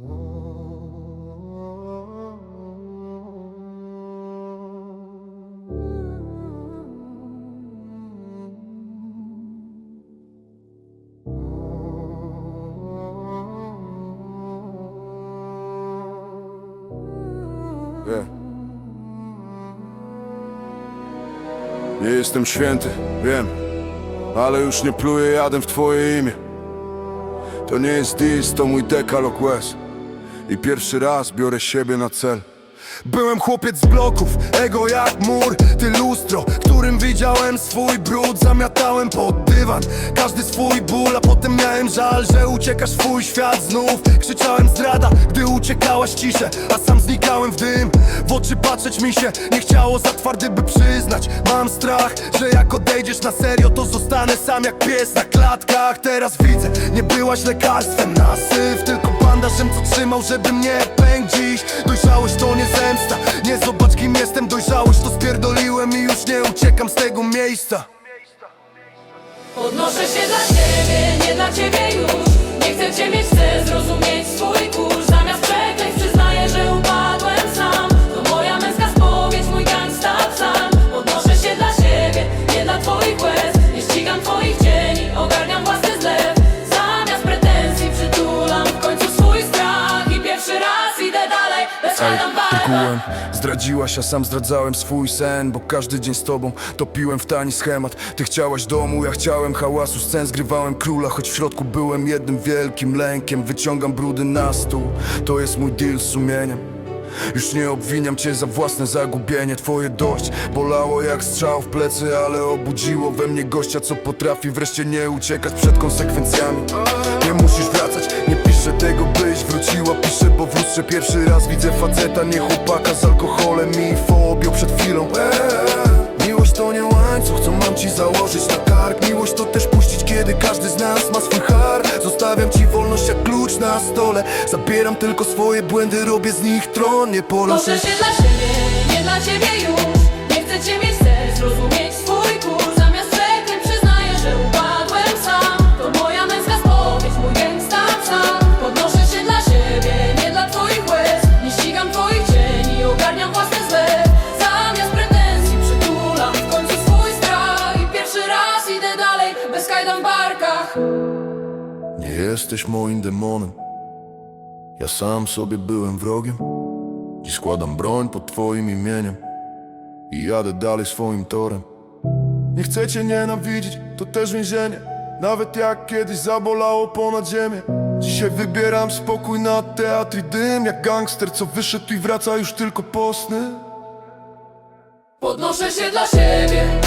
Nie. Jestem święty, wiem, ale już nie pluję jadem w twoje imię. To nie jest dis, to mój dekalog łez I pierwszy raz biorę siebie na cel Byłem chłopiec z bloków, ego jak mur Ty lustro, którym widziałem swój brud. Zamiatałem pod dywan, każdy swój ból A potem miałem żal, że uciekasz w swój świat znów. Krzyczałem zdrada, gdy uciekałaś ciszę A sam znikałem w dym, w oczy patrzeć mi się Nie chciało za twardy by przyznać. Mam strach, że jak odejdziesz na serio To zostanę sam jak pies na klatkach. Teraz widzę, nie byłaś lekarstwem na syf Tylko bandażem co trzymał, żeby mnie pęk dziś Dojrzałość to nie zemsta. Nie zobacz kim jestem, dojrzałość to spierdoliłem I już nie uciekam z tego miejsca. Podnoszę się dla ciebie, nie dla ciebie już. Nie chcę cię mieć, chcę zrozumieć zdradziłaś, a sam zdradzałem swój sen Bo każdy dzień z tobą topiłem w tani schemat. Ty chciałaś domu, ja chciałem hałasu Scen zgrywałem króla, choć w środku byłem jednym wielkim lękiem. Wyciągam brudy na stół, to jest mój deal z sumieniem. Już nie obwiniam cię za własne zagubienie. Twoje dość bolało jak strzał w plecy Ale obudziło we mnie gościa, co potrafi wreszcie nie uciekać przed konsekwencjami. Nie musisz wracać, nie piszę tego byś wróciła Piszę, bo w pierwszy raz widzę faceta Nie chłopaka z alkoholem i fobią przed chwilą. Eee, Miłość to nie łańcuch, co mam ci założyć na kark? Miłość to też puścić, kiedy każdy z nas ma swój har. Zostawiam ci wolność jak klucz na stole. Zabieram tylko swoje błędy, robię z nich tron. Nie poloszę Proszę się dla siebie, nie dla ciebie już. Nie chcę cię mieć, chcę zrozumieć jesteś moim demonem. Ja sam sobie byłem wrogiem Dziś składam broń pod twoim imieniem I jadę dalej swoim torem. Nie chcecie nienawidzić, to też więzienie. Nawet jak kiedyś zabolało ponad ziemię. Dzisiaj wybieram spokój na teatr i dym Jak gangster, co wyszedł i wraca już tylko posny Podnoszę się dla siebie,